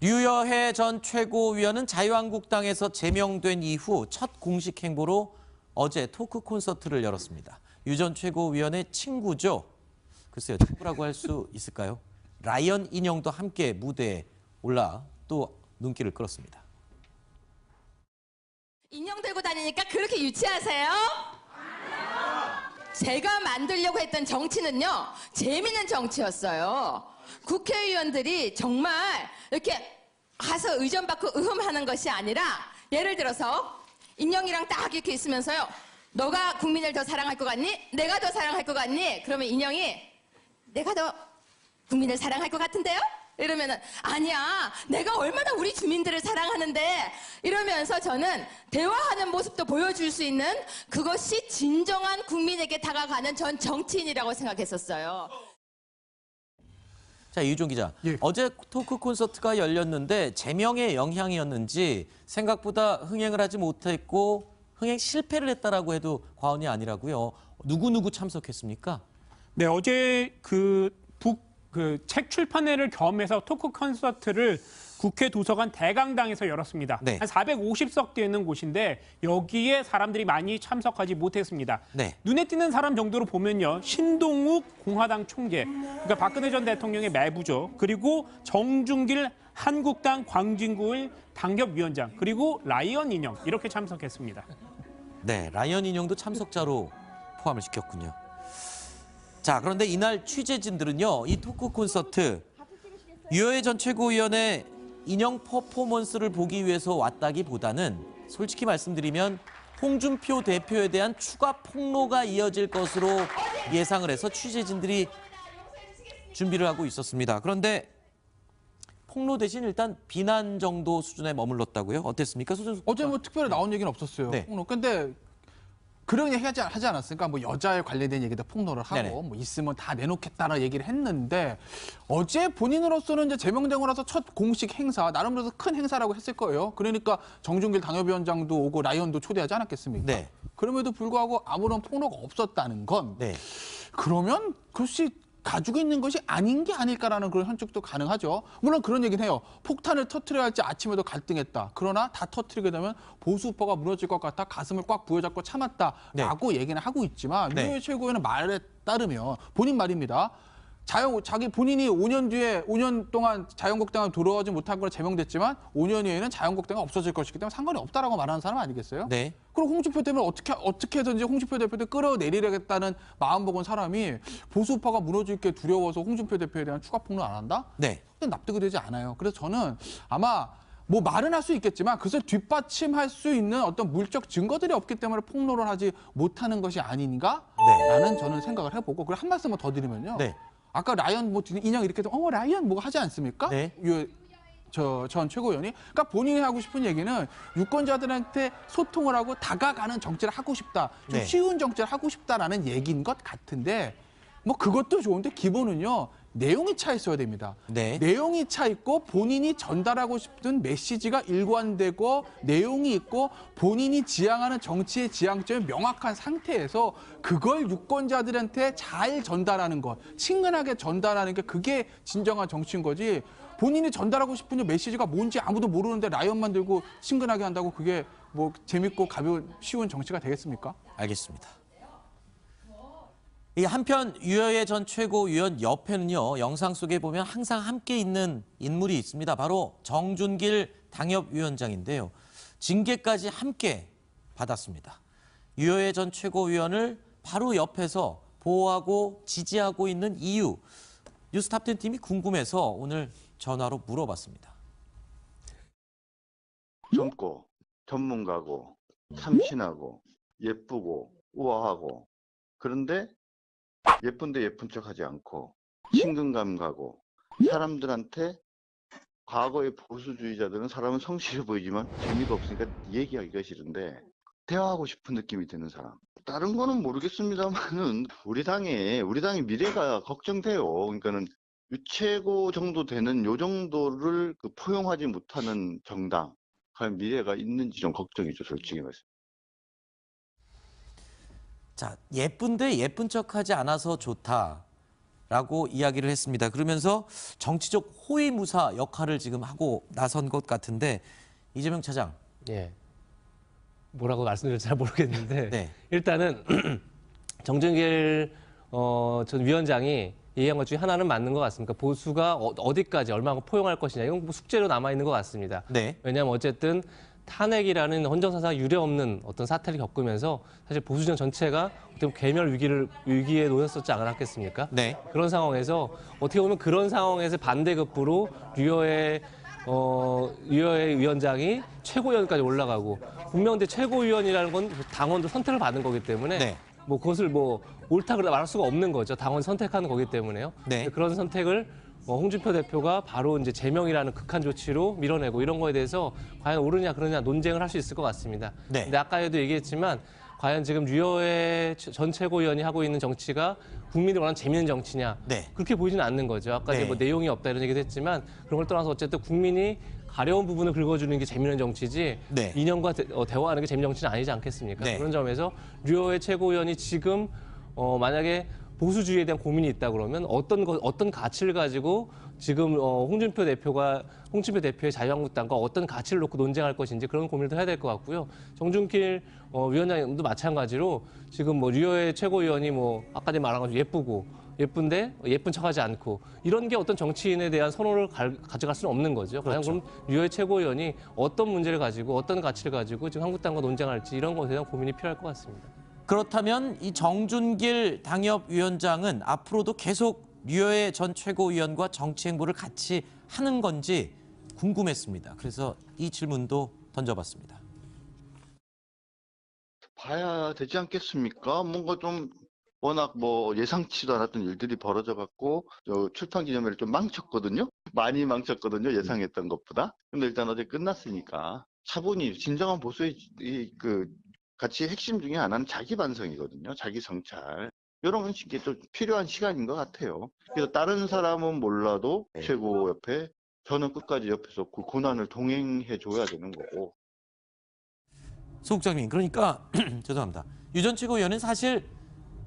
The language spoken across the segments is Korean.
류여해 전 최고위원은 자유한국당에서 제명된 이후 첫 공식 행보로 어제 토크 콘서트를 열었습니다. 유 전 최고위원의 친구죠. 글쎄요, 친구라고 할 수 있을까요? 라이언 인형도 함께 무대에 올라 또 눈길을 끌었습니다. 인형 들고 다니니까 그렇게 유치하세요? 제가 만들려고 했던 정치는요, 재미있는 정치였어요. 국회의원들이 정말 이렇게 가서 의전 받고 의험하는 것이 아니라, 예를 들어서 인형이랑 딱 이렇게 있으면서요, 너가 국민을 더 사랑할 것 같니? 내가 더 사랑할 것 같니? 그러면 인형이 내가 더 국민을 사랑할 것 같은데요? 이러면은 아니야 내가 얼마나 우리 주민들을 사랑하는데 이러면서 저는 대화하는 모습도 보여줄 수 있는 그것이 진정한 국민에게 다가가는 전 정치인이라고 생각했었어요. 자, 이유종 기자. 예. 어제 토크 콘서트가 열렸는데 제명의 영향이었는지 생각보다 흥행을 하지 못했고 흥행 실패를 했다라고 해도 과언이 아니라고요. 누구누구 참석했습니까? 네, 어제 그북 그 책 출판회를 겸해서 토크 콘서트를 국회 도서관 대강당에서 열었습니다. 네. 한 450석 되는 곳인데 여기에 사람들이 많이 참석하지 못했습니다. 네. 눈에 띄는 사람 정도로 보면요. 신동욱 공화당 총재, 그러니까 박근혜 전 대통령의 매부죠. 그리고 정준길 한국당 광진구의 당협위원장, 그리고 라이언 인형 이렇게 참석했습니다. 네, 라이언 인형도 참석자로 포함을 시켰군요. 자, 그런데 이날 취재진들은요, 이 토크 콘서트 유여해 전 최고위원의 인형 퍼포먼스를 보기 위해서 왔다기보다는 솔직히 말씀드리면 홍준표 대표에 대한 추가 폭로가 이어질 것으로 예상을 해서 취재진들이 준비를 하고 있었습니다. 그런데 폭로 대신 일단 비난 정도 수준에 머물렀다고요? 어땠습니까? 소준 어제 뭐 특별히 나온 얘기는 없었어요. 네. 근데 그런 얘기 하지, 하지 않았으니까 뭐 여자에 관련된 얘기도 폭로를 하고 네네. 뭐 있으면 다 내놓겠다는 얘기를 했는데 어제 본인으로서는 이제 제명되고 나서 첫 공식 행사 나름대로 큰 행사라고 했을 거예요. 그러니까 정준길 당협위원장도 오고 라이언도 초대하지 않았겠습니까? 네. 그럼에도 불구하고 아무런 폭로가 없었다는 건 네. 그러면 그것이 가지고 있는 것이 아닌 게 아닐까라는 그런 현측도 가능하죠. 물론 그런 얘기는 해요. 폭탄을 터트려야 할지 아침에도 갈등했다. 그러나 다 터트리게 되면 보수파가 무너질 것 같아 가슴을 꽉 부여잡고 참았다라고 얘기는 하고 있지만 네. 유해 최고위원의 말에 따르면 본인 말입니다. 자영 자기 본인이 5년 뒤에 5년 동안 자유한국당을 돌아오지 못한 걸 제명됐지만 5년 후에는 자유한국당이 없어질 것이기 때문에 상관이 없다라고 말하는 사람 아니겠어요? 네. 그럼 홍준표 대표를 어떻게 어떻게든지 홍준표 대표를 끌어내리려겠다는 마음 먹은 사람이 보수파가 무너질 게 두려워서 홍준표 대표에 대한 추가 폭로 안 한다? 네. 그건 납득이 되지 않아요. 그래서 저는 아마 뭐 말은 할 수 있겠지만 그것을 뒷받침할 수 있는 어떤 물적 증거들이 없기 때문에 폭로를 하지 못하는 것이 아닌가라는 저는 생각을 해보고 그리고 한 말씀만 더 드리면요. 네. 아까 라이언 뭐 인형 이렇게 해서 어 라이언 뭐 하지 않습니까? 네. 저전 최고위원이 그러니까 본인이 하고 싶은 얘기는 유권자들한테 소통을 하고 다가가는 정치를 하고 싶다. 좀 네. 쉬운 정치를 하고 싶다라는 얘기인 것 같은데 뭐 그것도 좋은데 기본은요. 내용이 차 있어야 됩니다. 네. 내용이 차 있고 본인이 전달하고 싶은 메시지가 일관되고 내용이 있고 본인이 지향하는 정치의 지향점이 명확한 상태에서 그걸 유권자들한테 잘 전달하는 것, 친근하게 전달하는 게 그게 진정한 정치인 거지. 본인이 전달하고 싶은 메시지가 뭔지 아무도 모르는데 라이언만 들고 친근하게 한다고 그게 뭐 재밌고 가벼운 쉬운 정치가 되겠습니까? 알겠습니다. 이 한편 유여해 전 최고위원 옆에는요 영상 속에 보면 항상 함께 있는 인물이 있습니다. 바로 정준길 당협위원장인데요. 징계까지 함께 받았습니다. 유여해 전 최고위원을 바로 옆에서 보호하고 지지하고 있는 이유 뉴스탑10 팀이 궁금해서 오늘 전화로 물어봤습니다. 젊고 전문가고 참신하고 예쁘고 우아하고 그런데 예쁜데 예쁜 척 하지 않고 친근감 가고 사람들한테 과거의 보수주의자들은 사람은 성실해 보이지만 재미가 없으니까 얘기하기가 싫은데 대화하고 싶은 느낌이 드는 사람. 다른 거는 모르겠습니다만은 우리 당의 우리 당의 미래가 걱정돼요. 그러니까는 유최고 정도 되는 요 정도를 그 포용하지 못하는 정당 과연 미래가 있는지 좀 걱정이죠, 솔직히 말씀. 자, 예쁜데 예쁜 척하지 않아서 좋다. 라고 이야기를 했습니다. 그러면서 정치적 호위무사 역할을 지금 하고 나선 것 같은데 이재명 차장. 예. 뭐라고 말씀드릴지 잘 모르겠는데 네. 일단은 정준길 어, 전 위원장이 얘기한 것 중에 하나는 맞는 것 같습니다. 보수가 어, 어디까지 얼마나 포용할 것이냐 이건 뭐 숙제로 남아 있는 것 같습니다. 네. 왜냐하면 어쨌든 탄핵이라는 헌정사상 유례 없는 어떤 사태를 겪으면서 사실 보수정 전체가 어떻게 보면 괴멸 위기를 위기에 놓였었지 않았겠습니까? 네. 그런 상황에서 어떻게 보면 그런 상황에서 반대급부로 류여의 어, 류여의 위원장이 최고위원까지 올라가고 분명 근데 최고위원이라는 건 당원도 선택을 받는 거기 때문에 네. 뭐 그것을 뭐 옳다 그래 말할 수가 없는 거죠. 당원 선택하는 거기 때문에요. 네. 그런 선택을 어, 홍준표 대표가 바로 이제 제명이라는 극한 조치로 밀어내고 이런 거에 대해서 과연 옳으냐 그러냐 논쟁을 할 수 있을 것 같습니다. 네. 근데 아까에도 얘기했지만 과연 지금 류여의 전 최고위원이 하고 있는 정치가 국민이 원하는 재미있는 정치냐 네. 그렇게 보이지는 않는 거죠. 아까 네. 뭐 내용이 없다 이런 얘기도 했지만 그런 걸 떠나서 어쨌든 국민이 가려운 부분을 긁어주는 게 재미있는 정치지 네. 인연과 대, 어, 대화하는 게 재미있는 정치는 아니지 않겠습니까? 네. 그런 점에서 류여의 최고위원이 지금 어, 만약에 보수주의에 대한 고민이 있다 그러면 어떤 거, 어떤 가치를 가지고 지금 어, 홍준표 대표가 홍준표 대표의 자유한국당과 어떤 가치를 놓고 논쟁할 것인지 그런 고민을 해야 될 것 같고요. 정준길 어, 위원장님도 마찬가지로 지금 뭐 류여의 최고위원이 뭐 아까 전에 말한 것처럼 예쁘고 예쁜데 예쁜 척하지 않고 이런 게 어떤 정치인에 대한 선호를 갈- 가져갈 수는 없는 거죠. 그렇죠. 그럼 류여의 최고위원이 어떤 문제를 가지고 어떤 가치를 가지고 지금 한국당과 논쟁할지 이런 것에 대한 고민이 필요할 것 같습니다. 그렇다면 이 정준길 당협위원장은 앞으로도 계속 류여의 전 최고위원과 정치 행보를 같이 하는 건지 궁금했습니다. 그래서 이 질문도 던져봤습니다. 봐야 되지 않겠습니까? 뭔가 좀 워낙 뭐 예상치도 않았던 일들이 벌어져 갖고 저 출판 기념회를 좀 망쳤거든요. 많이 망쳤거든요. 예상했던 것보다. 근데 일단 어제 끝났으니까 차분히 진정한 보수의 이 그 가치 핵심 중에 하나는 자기 반성이거든요. 자기 성찰. 이런 게좀 필요한 시간인 것 같아요. 그래서 다른 사람은 몰라도 최고 옆에 저는 끝까지 옆에서 그 고난을 동행해 줘야 되는 거고 소국장님, 그러니까 죄송합니다. 유전 최고위원은 사실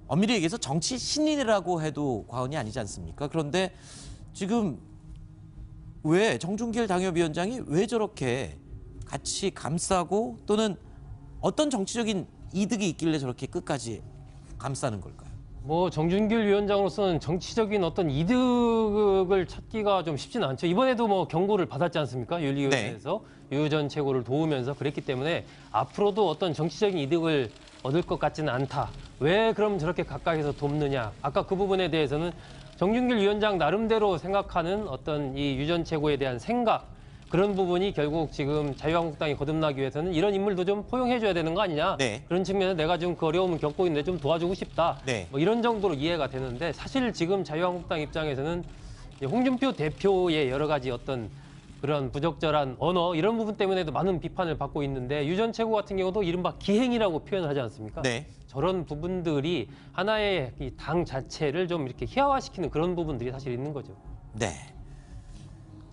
엄밀히 얘기해서 정치 신인이라고 해도 과언이 아니지 않습니까? 그런데 지금 왜 정준길 당협위원장이 왜 저렇게 같이 감싸고 또는 어떤 정치적인 이득이 있길래 저렇게 끝까지 감싸는 걸까요? 뭐 정준길 위원장으로서는 정치적인 어떤 이득을 찾기가 좀 쉽지는 않죠. 이번에도 뭐 경고를 받았지 않습니까? 윤리위원회에서 유전 최고를 도우면서 그랬기 때문에 앞으로도 어떤 정치적인 이득을 얻을 것 같지는 않다. 왜 그럼 저렇게 가까이서 돕느냐? 아까 그 부분에 대해서는 정준길 위원장 나름대로 생각하는 어떤 이 유전 최고에 대한 생각 그런 부분이 결국 지금 자유한국당이 거듭나기 위해서는 이런 인물도 좀 포용해줘야 되는 거 아니냐? 네. 그런 측면에서 내가 지금 그 어려움을 겪고 있는데 좀 도와주고 싶다. 네. 뭐 이런 정도로 이해가 되는데 사실 지금 자유한국당 입장에서는 이 홍준표 대표의 여러 가지 어떤 그런 부적절한 언어 이런 부분 때문에도 많은 비판을 받고 있는데 유 전 최고 같은 경우도 이른바 기행이라고 표현을 하지 않습니까? 네. 저런 부분들이 하나의 이 당 자체를 좀 이렇게 희화화시키는 그런 부분들이 사실 있는 거죠. 네.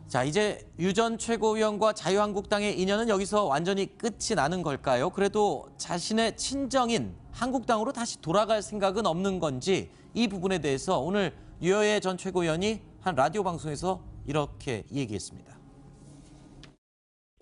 자, 이제 유전 최고위원과 자유한국당의 인연은 여기서 완전히 끝이 나는 걸까요? 그래도 자신의 친정인 한국당으로 다시 돌아갈 생각은 없는 건지 이 부분에 대해서 오늘 유여의 전 최고위원이 한 라디오 방송에서 이렇게 얘기했습니다.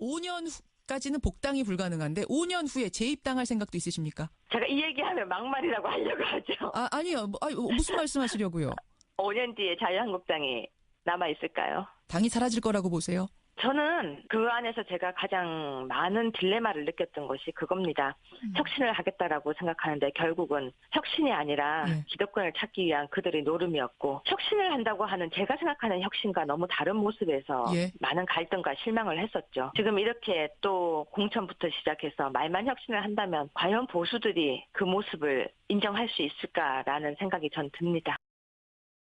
5년 후까지는 복당이 불가능한데 5년 후에 재입당할 생각도 있으십니까? 제가 이 얘기하면 막말이라고 하려고 하죠. 아 아니요. 뭐, 아니, 무슨 말씀하시려고요? 5년 뒤에 자유한국당이 남아 있을까요? 당이 사라질 거라고 보세요? 저는 그 안에서 제가 가장 많은 딜레마를 느꼈던 것이 그겁니다. 혁신을 하겠다라고 생각하는데 결국은 혁신이 아니라 네. 기득권을 찾기 위한 그들의 노름이었고 혁신을 한다고 하는 제가 생각하는 혁신과 너무 다른 모습에서 예. 많은 갈등과 실망을 했었죠. 지금 이렇게 또 공천부터 시작해서 말만 혁신을 한다면 과연 보수들이 그 모습을 인정할 수 있을까라는 생각이 전 듭니다.